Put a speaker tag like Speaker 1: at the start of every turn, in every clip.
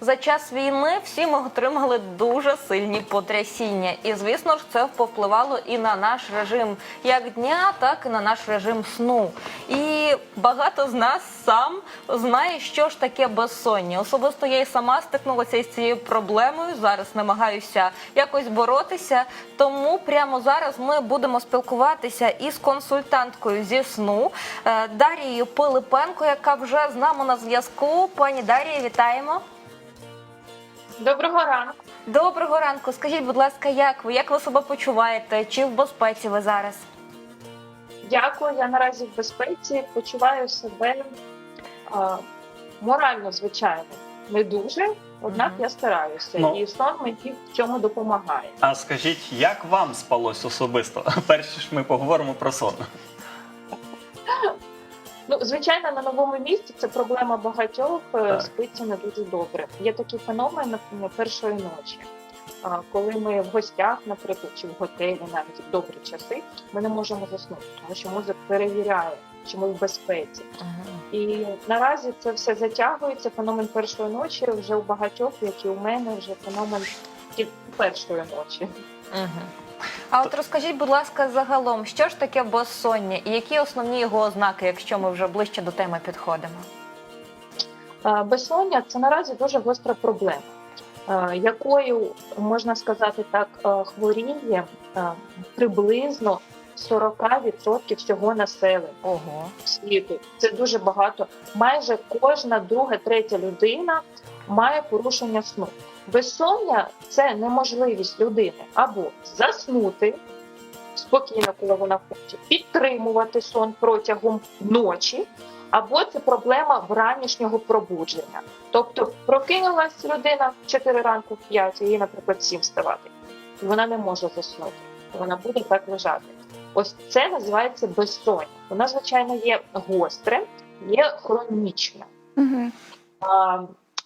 Speaker 1: За час війни всі ми отримали дуже сильні потрясіння, і звісно ж це повпливало і на наш режим як дня, так і на наш режим сну. І багато з нас сам знає, що ж таке безсоння. Особисто я і сама стикнулася із цією проблемою. Зараз намагаюся якось боротися. Тому прямо зараз ми будемо спілкуватися із консультанткою зі сну е, Дарією Пилипенко, яка вже з нами на зв'язку. Пані Дарія, вітаємо.
Speaker 2: Доброго ранку.
Speaker 1: Доброго ранку. Скажіть, будь ласка, як ви? Як ви себе почуваєте? Чи в безпеці ви зараз?
Speaker 2: Дякую. Я наразі в безпеці почуваю себе а, морально, звичайно, не дуже. Однак я стараюся,
Speaker 3: Ну.
Speaker 2: і сон мені в цьому допомагає.
Speaker 3: А скажіть, як вам спалось особисто? Перше ж ми поговоримо про сон.
Speaker 2: Ну, звичайно, на новому місці це проблема багатьох. е,
Speaker 3: Так.
Speaker 2: Спиться не дуже добре. Є такий феномен наприклад, першої ночі. Коли ми в гостях, наприклад, чи в готелі, навіть в добрі часи, ми не можемо заснути, тому що мозок перевіряє, чи ми в безпеці. І наразі це все затягується. Феномен першої ночі вже у багатьох, як і у мене, вже феномен першої ночі.
Speaker 1: А от розкажіть, будь ласка, загалом, що ж таке безсоння і які основні його ознаки, якщо ми вже ближче до теми підходимо?
Speaker 2: Е, Безсоння це наразі дуже гостра проблема, е, якою можна сказати так, е, хворіє приблизно 40% всього населення
Speaker 1: Ого.
Speaker 2: світу. Це дуже багато. Майже кожна друга, третя людина має порушення сну. Безсоння це неможливість людини або заснути спокійно, коли вона хоче, підтримувати сон протягом ночі, або це проблема вранішнього пробудження. Тобто прокинулась людина в 4 ранку, в 5, їй, наприклад, 7 вставати. І вона не може заснути. Вона буде так лежати. Ось це називається безсоння. Вона, звичайно, є гостре, є хронічне.
Speaker 4: Угу.
Speaker 2: А,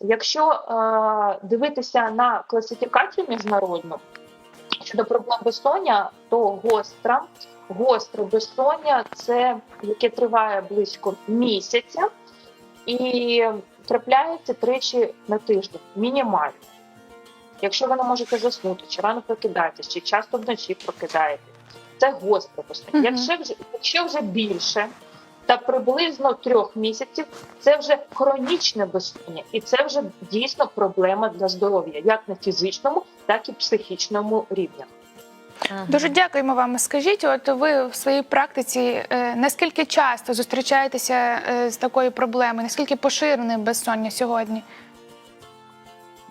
Speaker 2: якщо а, дивитися на класифікацію міжнародну щодо проблем безсоння, то гостра, гостре безсоння це яке триває близько місяця і трапляється тричі на тиждень, мінімально. Якщо ви не можете заснути, чи рано прокидаєтесь, чи часто вночі прокидаєтесь, це гостре безсоння.
Speaker 4: Мгм.
Speaker 2: Якщо вже якщо вже більше та приблизно трьох місяців, це вже хронічне безсоння, і це вже дійсно проблема для здоров'я, як на фізичному, так і психічному рівнях.
Speaker 4: Дуже дякуємо вам. Скажіть, от ви в своїй практиці е, наскільки часто зустрічаєтеся е, з такою проблемою? Наскільки поширене безсоння сьогодні?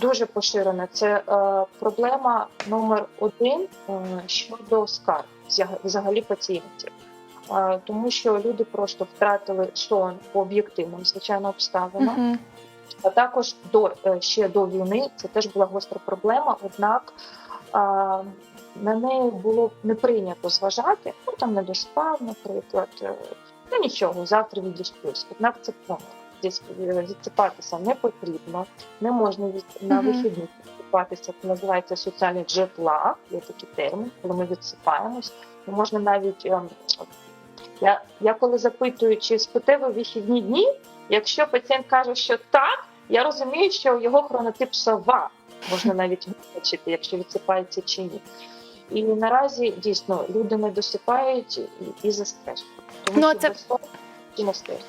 Speaker 2: Дуже поширена. Це е, проблема номер один е, щодо скарг взагалі пацієнтів. Тому що люди просто втратили сон по об'єктивним, звичайно, обставинам.
Speaker 4: Угу.
Speaker 2: А також до е, ще до війни це теж була гостра проблема. Однак а, на неї було не прийнято зважати. Ну там не доспав, наприклад. е, Ну нічого, завтра відіспюсь. Однак це помилка. Е, відсипатися не потрібно, не можна від на вихідних відсипатися. Це називається соціальний джетлаг, є такий термін, коли ми відсипаємось. Не можна навіть ем, я, я коли запитую, чи спите ви вихідні дні, якщо пацієнт каже, що так, я розумію, що його хронотип сова можна навіть визначити, якщо відсипається чи ні. І наразі дійсно люди не досипають і, і за. Тому
Speaker 4: Ну,
Speaker 2: що
Speaker 4: це-
Speaker 2: і на стрес.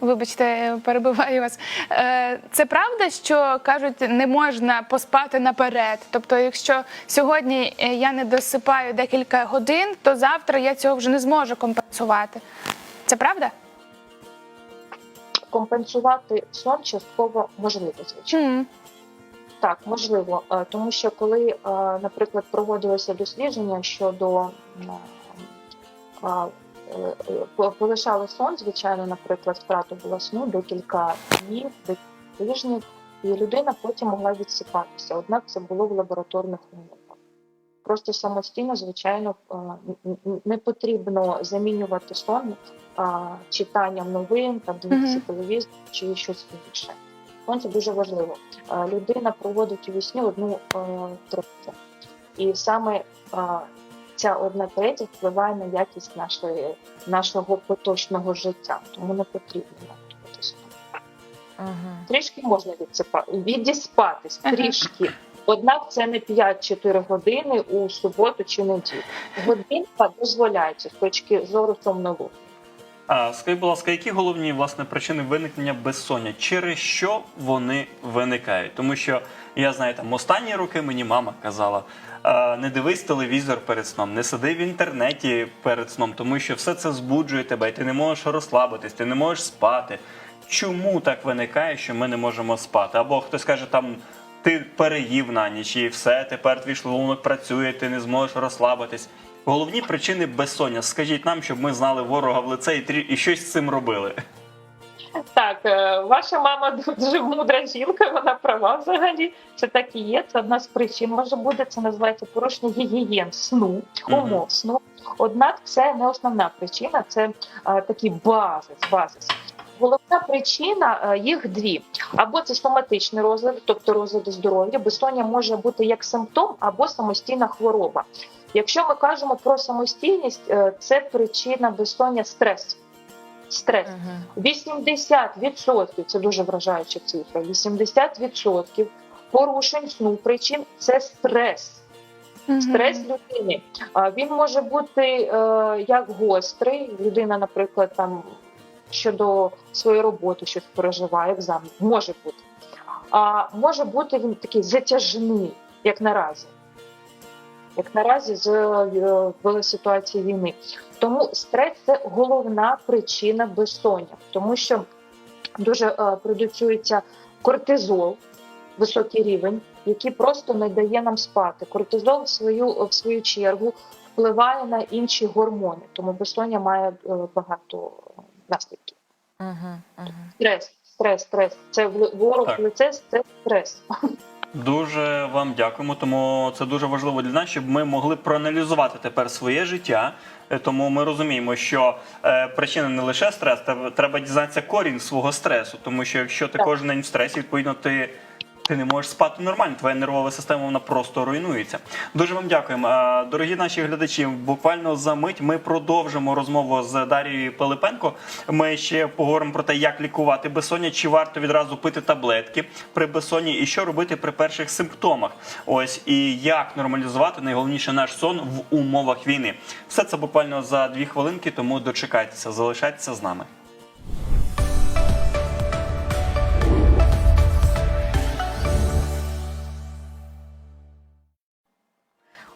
Speaker 4: Вибачте, перебиваю вас. Е, Це правда, що кажуть, не можна поспати наперед. Тобто, якщо сьогодні е, я не досипаю декілька годин, то завтра я цього вже не зможу компенсувати. Це правда?
Speaker 2: Компенсувати сон частково можливо, звичайно.
Speaker 4: Мгм.
Speaker 2: Так, можливо, Е, тому що коли, наприклад, проводилося дослідження щодо полишали сон, звичайно, наприклад, втрата була сну декілька днів, декілька тижнів, і людина потім могла відсипатися. Однак це було в лабораторних умовах. Просто самостійно, звичайно, е, не потрібно замінювати сон е, читанням новин, там дивитися телевізор чи щось інше. Сон це дуже важливо. Е, людина проводить у вісні одну е, третю. І саме е, ця одна третя впливає на якість нашої, нашого поточного життя, тому не потрібно навіть сон. Трішки можна відсипати, відіспатись,
Speaker 4: Ага.
Speaker 2: трішки. Однак це не 5-4 години у суботу чи неділю. Годинка дозволяється з точки зору сомнолу.
Speaker 3: А скажіть, будь ласка, які головні власне причини виникнення безсоння? Через що вони виникають? Тому що я знаю, там останні роки мені мама казала: не дивись телевізор перед сном, не сиди в інтернеті перед сном, тому що все це збуджує тебе, і ти не можеш розслабитись, ти не можеш спати. Чому так виникає, що ми не можемо спати? Або хтось каже, там ти переїв на ніч і все, тепер твій шлунок працює, ти не зможеш розслабитись. Головні причини безсоння. Скажіть нам, щоб ми знали ворога в лице і, трі- і щось з цим робили.
Speaker 2: Так, е, ваша мама дуже мудра жінка, вона права взагалі. Це так і є. Це одна з причин може бути. Це називається порушення гігієн сну,
Speaker 3: Мгм.
Speaker 2: умов сну. Однак це не основна причина, це е, такий базис. базис. Головна причина е, їх дві: або це соматичний розлад, тобто розлади здоров'я. Безсоння може бути як симптом, або самостійна хвороба. Якщо ми кажемо про самостійність, е, це причина безсоння стрес. Стрес.
Speaker 1: Мгм.
Speaker 2: 80% це дуже вражаюча цифра. 80% порушень сну причин це стрес. Стрес людини. А, Він може бути е, як гострий. Людина, наприклад, там щодо своєї роботи щось переживає, екзамен. Може бути. А може бути він такий затяжний, як наразі. Як наразі з е, в ситуації війни. Тому стрес це головна причина безсоння, тому що дуже е, продуцюється кортизол, високий рівень, який просто не дає нам спати. Кортизол в свою в свою чергу впливає на інші гормони, тому безсоння має е, багато наслідків.
Speaker 1: Мгм. Мгм.
Speaker 2: Стрес, стрес, стрес. Це в- ворог в лице, це стрес.
Speaker 3: Дуже вам дякуємо. Тому це дуже важливо для нас, щоб ми могли проаналізувати тепер своє життя. Е, Тому ми розуміємо, що е, причина не лише стрес, треба, треба дізнатися корінь свого стресу. Тому що якщо ти
Speaker 2: Так.
Speaker 3: кожен день в стресі, відповідно, ти. Ти не можеш спати нормально, твоя нервова система вона просто руйнується. Дуже вам дякуємо. Дорогі наші глядачі, буквально за мить ми продовжимо розмову з Дарією Пилипенко. Ми ще поговоримо про те, як лікувати безсоння, чи варто відразу пити таблетки при безсонні, і що робити при перших симптомах. Ось і як нормалізувати найголовніше наш сон в умовах війни. Все це буквально за дві хвилинки, тому дочекайтеся, залишайтеся з нами.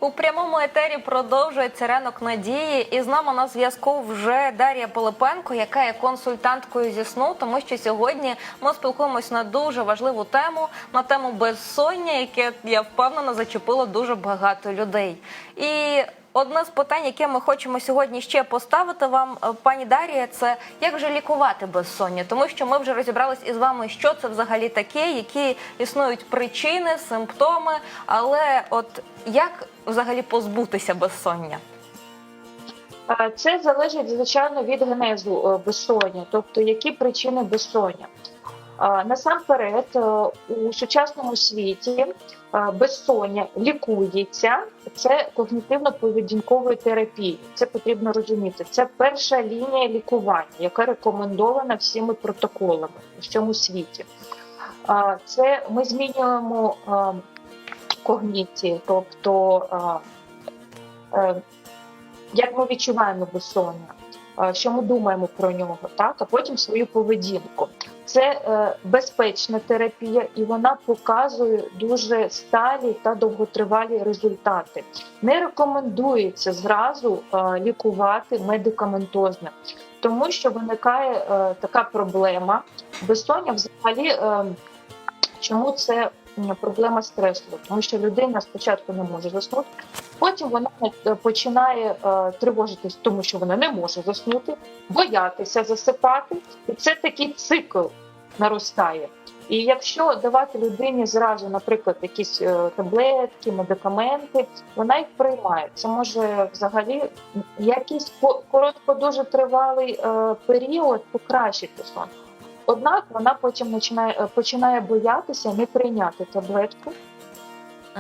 Speaker 1: У прямому етері продовжується ранок надії, і з нами на зв'язку вже Дар'я Пилипенко, яка є консультанткою зі сну, тому що сьогодні ми спілкуємось на дуже важливу тему на тему безсоння, яке я впевнена зачепило дуже багато людей. І одне з питань, яке ми хочемо сьогодні ще поставити вам, е, пані Дар'я, це як же лікувати безсоння, тому що ми вже розібрались із вами, що це взагалі таке, які існують причини, симптоми, але от як взагалі позбутися безсоння?
Speaker 2: Це залежить звичайно від генезу е, безсоння, тобто які причини безсоння. Насамперед, е, у сучасному світі е, безсоння лікується. Це когнітивно-поведінковою терапією. Це потрібно розуміти. Це перша лінія лікування, яка рекомендована всіми протоколами у всьому світі. Це ми змінюємо е, когніції, тобто як ми відчуваємо безсоння, що ми думаємо про нього, так а потім свою поведінку. Це е, безпечна терапія, і вона показує дуже сталі та довготривалі результати. Не рекомендується зразу е, лікувати медикаментозно, тому що виникає е, така проблема. Безсоння взагалі, чому це проблема стресу? Тому що людина спочатку не може заснути, Потім вона починає е, тривожитись, тому що вона не може заснути, боятися засипати, і це такий цикл наростає. І якщо давати людині зразу, наприклад, якісь е, таблетки, медикаменти, вона їх приймає. Це може взагалі якийсь коротко дуже тривалий е, період покращити сон. Однак вона потім починає, е, починає боятися не прийняти таблетку,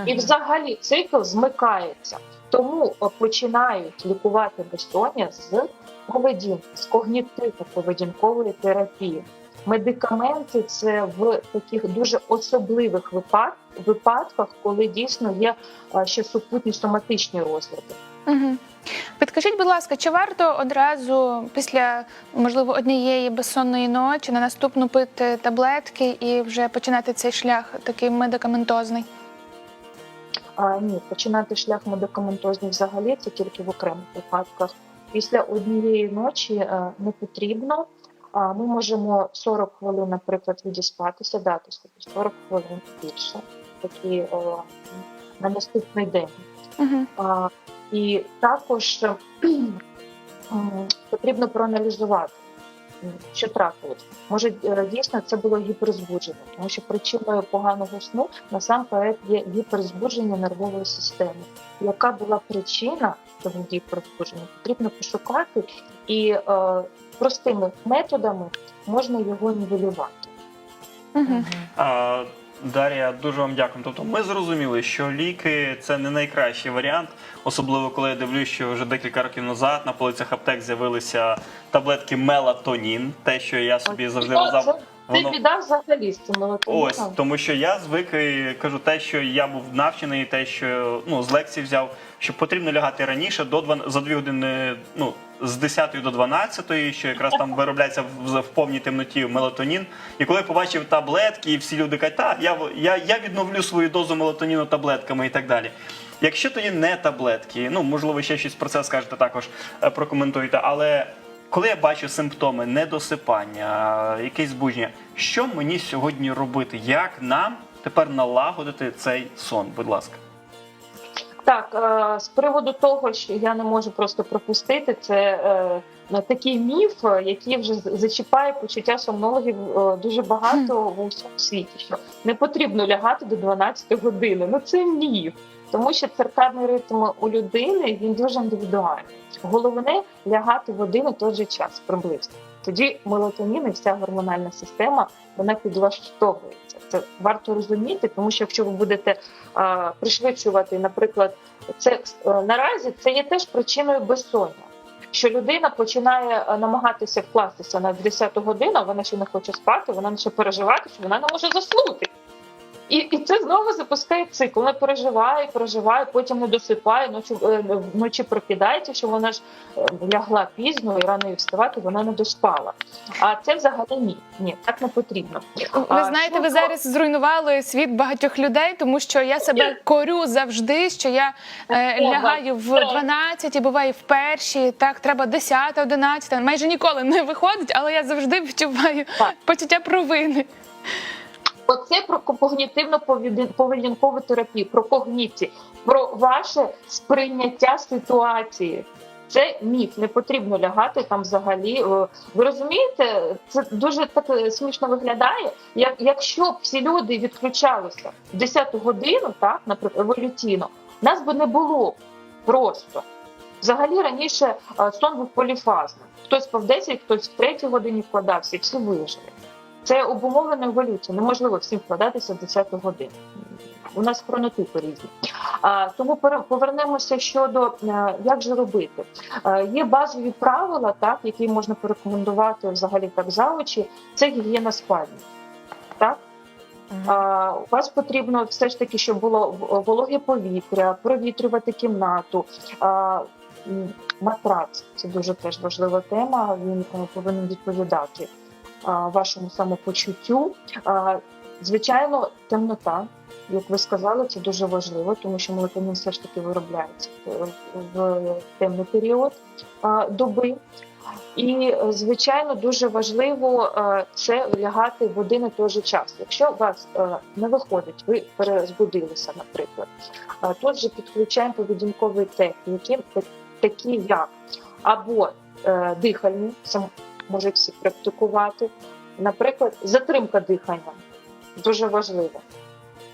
Speaker 2: і взагалі цикл змикається. Тому починають лікувати безсоння з поведінки, з когнітивно-поведінкової терапії. Медикаменти це в таких дуже особливих випадках, коли дійсно є ще супутні соматичні розлади.
Speaker 4: Угу. Підкажіть, будь ласка, чи варто одразу після можливо однієї безсонної ночі на наступну пити таблетки і вже починати цей шлях такий медикаментозний?
Speaker 2: А, ні, починати шлях медикаментозний взагалі це тільки в окремих випадках. Після однієї ночі е, не потрібно. А, ми можемо 40 хвилин, наприклад, відіспатися, дати собі 40 хвилин більше, такі о, на наступний день.
Speaker 4: Угу.
Speaker 2: А, і також потрібно проаналізувати, що трапилось. Може, е, дійсно це було гіперзбудження, тому що причиною поганого сну насамперед є гіперзбудження нервової системи. Яка була причина того гіперзбудження? Потрібно пошукати і е, простими методами можна його нівелювати.
Speaker 4: Угу.
Speaker 3: Дар'я, дуже вам дякую. Тобто ми зрозуміли, що ліки це не найкращий варіант, особливо коли я дивлюсь, що вже декілька років назад на полицях аптек з'явилися таблетки мелатонін, те, що я собі завжди вважав. Воно
Speaker 2: біда взагалі з цим мелатоніном.
Speaker 3: Ось тому, що я звик і кажу те, що я був навчений, те, що ну з лекцій взяв, що потрібно лягати раніше до 2, за дві години, ну з 10 до 12, що якраз там виробляється в, в повній темноті мелатонін. І коли я побачив таблетки, і всі люди кажуть, та я, я, я відновлю свою дозу мелатоніну таблетками і так далі. Якщо тоді не таблетки, ну можливо, ще щось про це скажете також, е, прокоментуйте, але. Коли я бачу симптоми недосипання, якесь збудження, що мені сьогодні робити? Як нам тепер налагодити цей сон? Будь ласка.
Speaker 2: Так, е, з приводу того, що я не можу просто пропустити, це е, такий міф, який вже з- зачіпає почуття сомнологів е, дуже багато в усьому світі. Що не потрібно лягати до 12 години. Ну це міф, тому що циркадний ритм у людини він дуже індивідуальний. Головне лягати в один і той же час приблизно. Тоді мелатонін і вся гормональна система вона підлаштовується. Це варто розуміти, тому що якщо ви будете а, пришвидшувати, наприклад, це е, наразі це є теж причиною безсоння. Що людина починає е, намагатися вкластися на 10 годину, вона ще не хоче спати, вона ще переживати, що вона не може заснути. І, і це знову запускає цикл. Вона переживає, переживає, потім не досипає, ночі, е, вночі прокидається, що вона ж е, лягла пізно і рано їй вставати, вона не доспала. А це взагалі ні. Ні, так не потрібно.
Speaker 4: Ви
Speaker 2: А,
Speaker 4: знаєте, ви
Speaker 2: щодо-
Speaker 4: зараз зруйнували світ багатьох людей, тому що я себе корю завжди, що я е, лягаю в
Speaker 2: треба.
Speaker 4: 12 і буває в першій. Так, треба 10, 11. Майже ніколи не виходить, але я завжди відчуваю почуття провини.
Speaker 2: Оце про когнітивно-поведінкову терапію, про когніцію, про ваше сприйняття ситуації. Це міф, не потрібно лягати там взагалі. Е, Ви розумієте, це дуже так е, смішно виглядає. Як якщо б всі люди відключалися в 10-ту годину, так наприклад, еволюційно, нас би не було просто. Взагалі раніше е, сон був поліфазним. Хтось по 10, хтось в 3 годині вкладався, і всі вижили. Це обумовлена еволюція. Неможливо всім вкладатися в 10 годину. У нас хронотипи різні. А, тому повернемося щодо е, як же робити. Е, є базові правила, так, які можна порекомендувати взагалі так за очі. Це гігієна спальні. Так? А, у вас потрібно все ж таки, щоб було вологе повітря, провітрювати кімнату. А, матрац це дуже теж важлива тема. Він е, повинен відповідати а, вашому самопочуттю. Звичайно, темнота, як ви сказали, це дуже важливо, тому що мелатонін все ж таки виробляється в темний період доби. І, звичайно, дуже важливо це лягати в один і той же час. Якщо вас не виходить, ви перезбудилися, наприклад, тут же підключаємо поведінкові техніки, такі як або е, дихальні, можуть всі практикувати, наприклад, затримка дихання дуже важливо.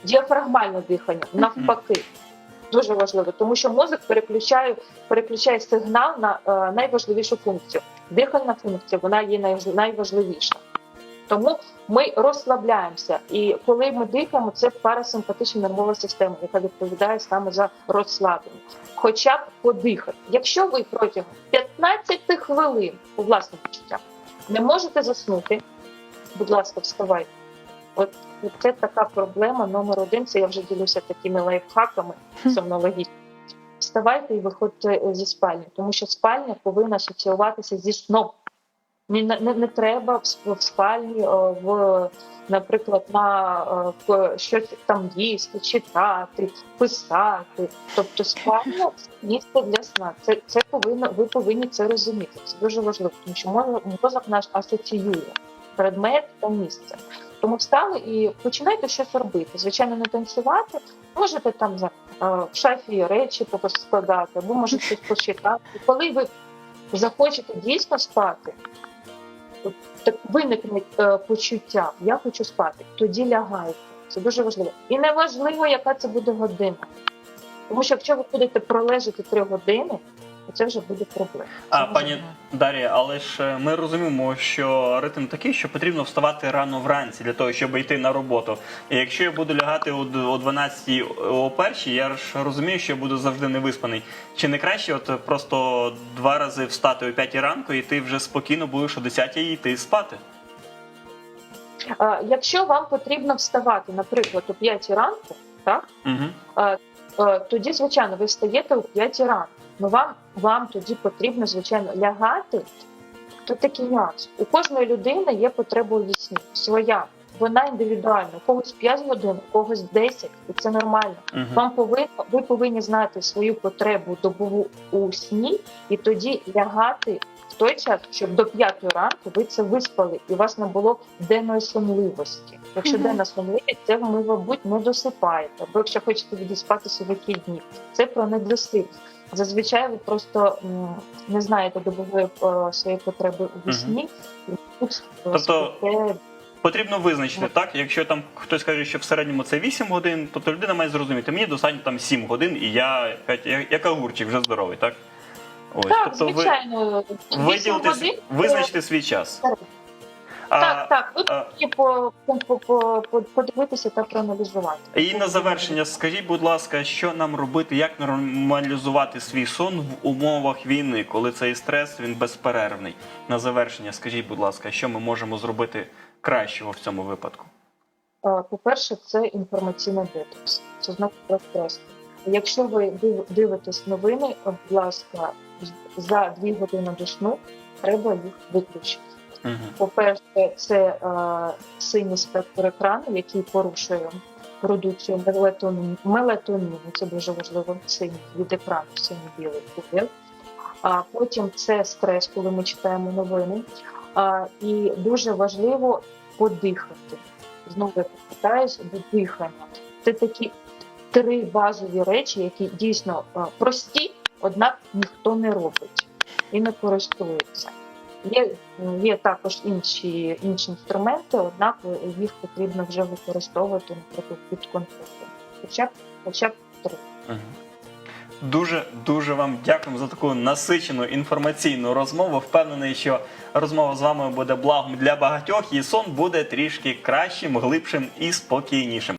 Speaker 2: Діафрагмальне дихання навпаки. Дуже важливо, тому що мозок переключає, переключає сигнал на е, найважливішу функцію. Дихальна функція вона є най, найважливіша. Тому ми розслабляємося. І коли ми дихаємо, це парасимпатична нервова система, яка відповідає саме за розслаблення. Хоча б подихати. Якщо ви протягом 15 хвилин у власному почуття не можете заснути, будь ласка, вставайте. От от це така проблема номер один. Це я вже ділюся такими лайфхаками сомнологічними. Вставайте і виходьте е, зі спальні, тому що спальня повинна асоціюватися зі сном. Не, не, не треба в, в спальні, в, наприклад, на в щось там їсти, читати, писати. Тобто спальня місце для сна. Це, це повинно, ви повинні це розуміти. Це дуже важливо, тому що мозок, наш асоціює предмет та місце. Тому встали і починайте щось робити. Звичайно, не танцювати. Можете там в шафі речі складати, або можете щось почитати. Коли ви захочете дійсно спати, так виникне е, почуття, я хочу спати, тоді лягайте. Це дуже важливо. І не важливо, яка це буде година. Тому що якщо ви будете пролежати три години, це вже буде проблема.
Speaker 3: А пані Дар'я, але ж е, ми розуміємо, що ритм такий, що потрібно вставати рано вранці для того, щоб йти на роботу. І якщо я буду лягати о д- о 12 о першій, я ж розумію, що я буду завжди невиспаний. Чи не краще, от просто два рази встати о 5 ранку, і ти вже спокійно будеш о 10 йти спати?
Speaker 2: Якщо вам потрібно вставати, наприклад, о 5 ранку, так
Speaker 3: Угу.
Speaker 2: тоді, звичайно, ви встаєте о 5 ранку. Ну вам, вам тоді потрібно, звичайно, лягати. Тут такий нюанс. У кожної людини є потреба у сні. Своя. Вона індивідуальна. У когось 5 годин, у когось 10, і це нормально.
Speaker 3: Угу.
Speaker 2: Вам повинно, ви повинні знати свою потребу добову у сні і тоді лягати в той час, щоб до 5 ранку ви це виспали, і у вас не було денної сонливості. Якщо
Speaker 4: Мгм.
Speaker 2: денна сонливість, це ви, мабуть, не досипаєте. Або якщо хочете відіспатися в вихідні, це про недосип. Зазвичай ви просто не знаєте добової е, своєї потреби у
Speaker 3: Мгм.
Speaker 2: сні. і тут, е,
Speaker 3: Тобто
Speaker 2: спите
Speaker 3: Потрібно визначити, так? Якщо там хтось каже, що в середньому це 8 годин, тобто людина має зрозуміти, мені достатньо там 7 годин, і я як, огурчик вже здоровий, так? Ось,
Speaker 2: Так,
Speaker 3: тобто
Speaker 2: звичайно, вісім
Speaker 3: виділите,
Speaker 2: годин,
Speaker 3: визначите свій час.
Speaker 2: Так. Так, так, ви по, по, по, по, подивитися та проаналізувати.
Speaker 3: І на завершення, скажіть, будь ласка, що нам робити, як нормалізувати свій сон в умовах війни, коли цей стрес він безперервний? На завершення, скажіть, будь ласка, що ми можемо зробити кращого в цьому випадку?
Speaker 2: По-перше, це інформаційний детокс. Це знак про стрес. Якщо ви дивитесь новини, будь ласка, за дві години до сну треба їх виключити.
Speaker 3: Угу.
Speaker 2: По-перше, це е, синій спектр екрану, який порушує продукцію мелатоніну. мелатоніну. Це дуже важливо синій від екрану, синій білий кубел. А потім це стрес, коли ми читаємо новини. А, і дуже важливо подихати. Знову я повертаюсь до дихання. Це такі три базові речі, які дійсно е, прості, однак ніхто не робить і не користується. Є, є також інші, інші інструменти, однак їх потрібно вже використовувати наприклад, під конфліктом. Хоча б хоча б три.
Speaker 3: Дуже дуже вам дякуємо за таку насичену інформаційну розмову. Впевнений, що розмова з вами буде благом для багатьох, і сон буде трішки кращим, глибшим і спокійнішим.